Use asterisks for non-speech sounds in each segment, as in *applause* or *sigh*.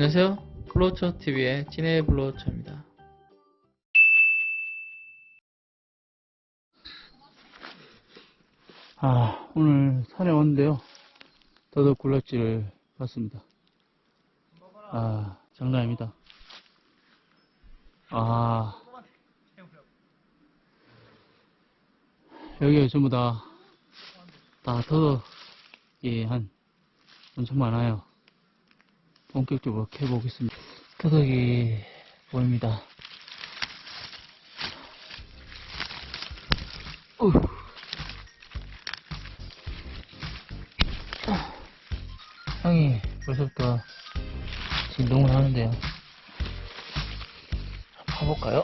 안녕하세요. 블로처 TV의 진해 블로처입니다. 아, 오늘 산에 왔는데요. 더덕 굴락지를 봤습니다. 아, 장난 아닙니다. 아, 여기가 전부 다, 다 더덕이 한, 엄청 많아요. 본격적으로 캐보겠습니다. 더덕이 보입니다. 어휴. 향이 벌써부터 진동을 하는데요. 파볼까요?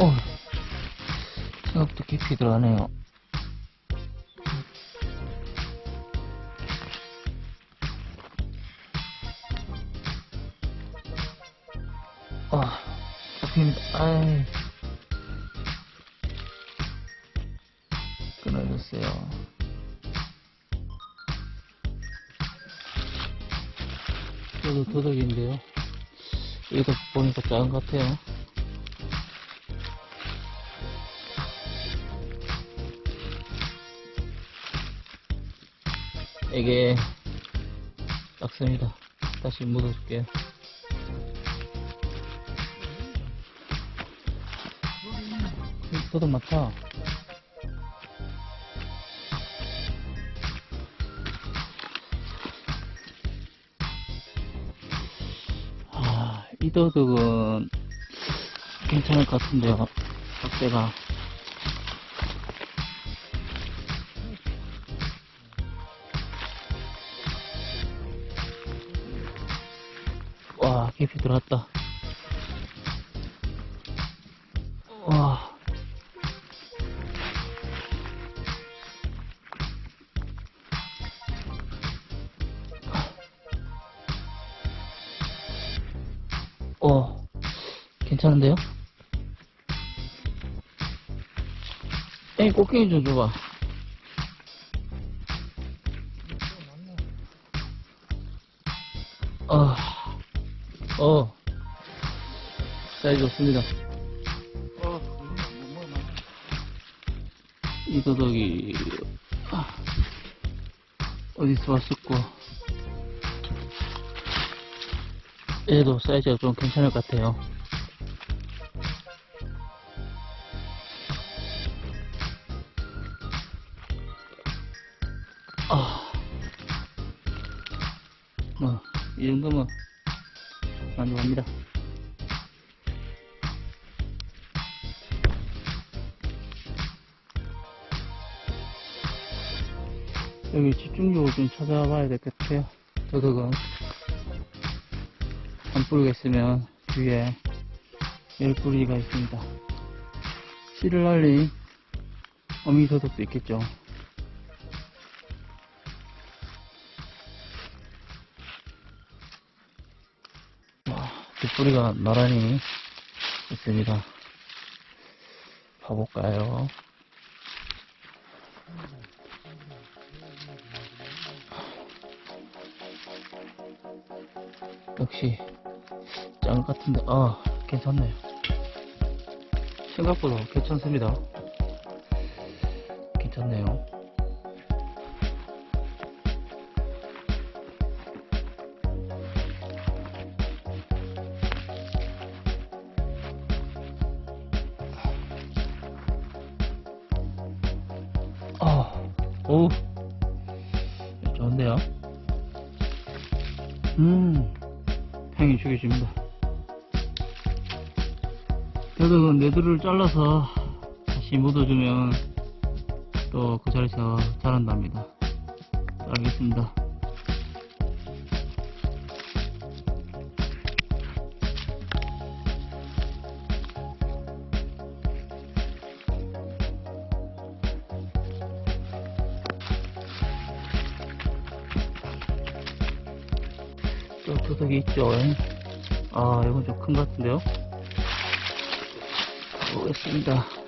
어, 생각보다 깊이 들어가네요. 아, 잡힙니다. 아이. 끊어졌어요. 저도 도덕인데요. 이거 보니까 작은 것 같아요. 이게 작습니다. 다시 묻어줄게요. 도덕 많다. 아, 이 도둑은 괜찮을 것 같은데요. 박대가. 와, 깊이 들어갔다. 와. 어, 괜찮은데요? 에이, 꽃게임 좀 줘봐. 아, 어, 사이즈 좋습니다. 이 도덕이, 아, 어디서 왔었고, 얘도 사이즈가 좀 괜찮을 것 같아요. 만족합니다. 여기 집중적으로 좀 찾아봐야 될 것 같아요. 도덕은. 한 뿌리가 있으면 뒤에 열 뿌리가 있습니다. 씨를 날린 어미도덕도 있겠죠. 뿌리가 나란히 있습니다. 봐볼까요? 역시 짱 같은데 아 괜찮네요 생각보다 괜찮습니다 괜찮네요 아오 좋은데요 음 향이 죽여줍니다. 그래도 네드를 잘라서 다시 묻어주면 또 그 자리에서 자란답니다. 알겠습니다. 또 도둑이 있죠. 아, 이건 좀 큰 것 같은데요? 보겠습니다.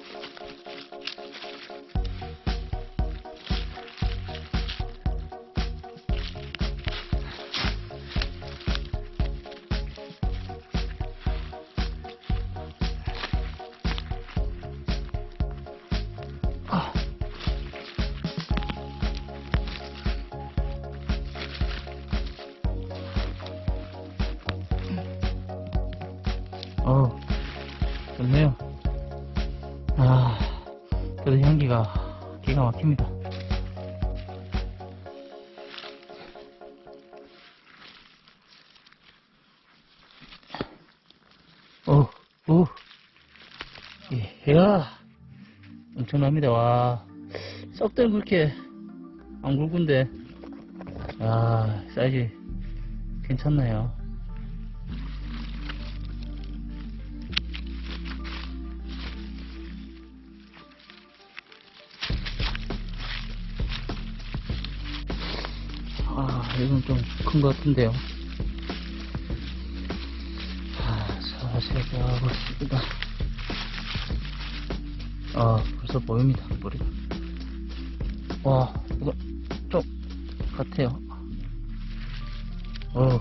어우, 좋네요. 아, 그래도 향기가 기가 막힙니다. 어, 오, 예, 야, 엄청납니다. 와, 썩들 그렇게 안 굵은데, 아, 사이즈 괜찮나요? 이건 좀 큰 것 같은데요. 아, 사세가 하고 있습니다. 아, 벌써 보입니다, 머리가. 와, 이거 좀 같아요. 어,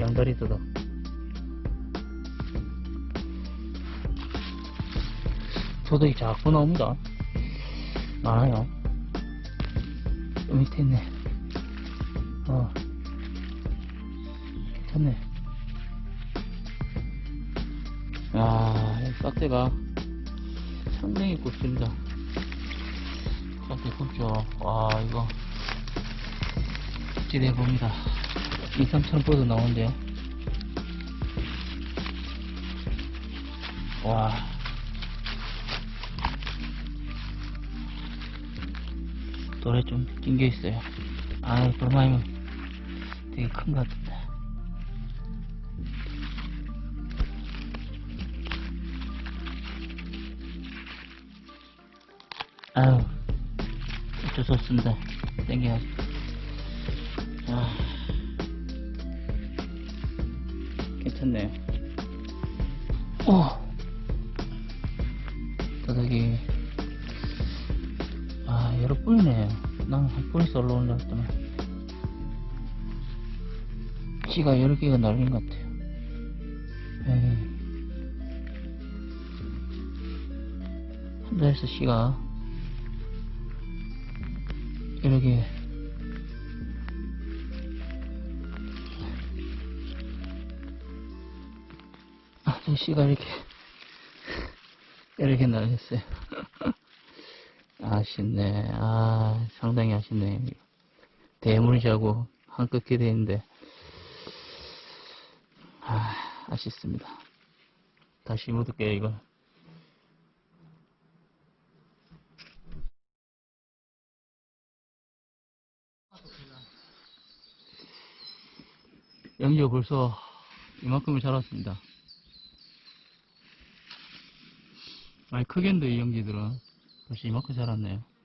양다리 뜯어. 저도 이 자꾸 나옵니다. 많아요. 저 밑에 있네. 어. 괜찮네. 아, 이 싹대가 상당히 굵습니다. 싹대 굵죠. 와, 이거. 기대해 봅니다. 2, 3천 뻗어 나오는데요. 와. 돌에 좀 낑겨 있어요. 아, 돌마이면 되게 큰 것 같은데. 아유, 어쩔 수 없습니다. 땡겨야지. 아, 괜찮네요. 오! 바닥이, 아, 여러 뿌리네. 난한 뿌리서 올라오려고 했더만. 씨가 여러 개가 날린 것 같아요. 에이. 한 달에서 씨가 여러 개 아, 저 씨가 이렇게 *laughs* 이렇게 날렸어요. *laughs* 아쉽네. 아, 상당히 아쉽네. 대물이자고 한끗 기대했는데, 아, 아쉽습니다. 다시 묻을게요, 이거. 영지가 벌써 이만큼을 자랐습니다. 많이 크겠는데, 이 영지들은. 벌써 이만큼 자랐네요.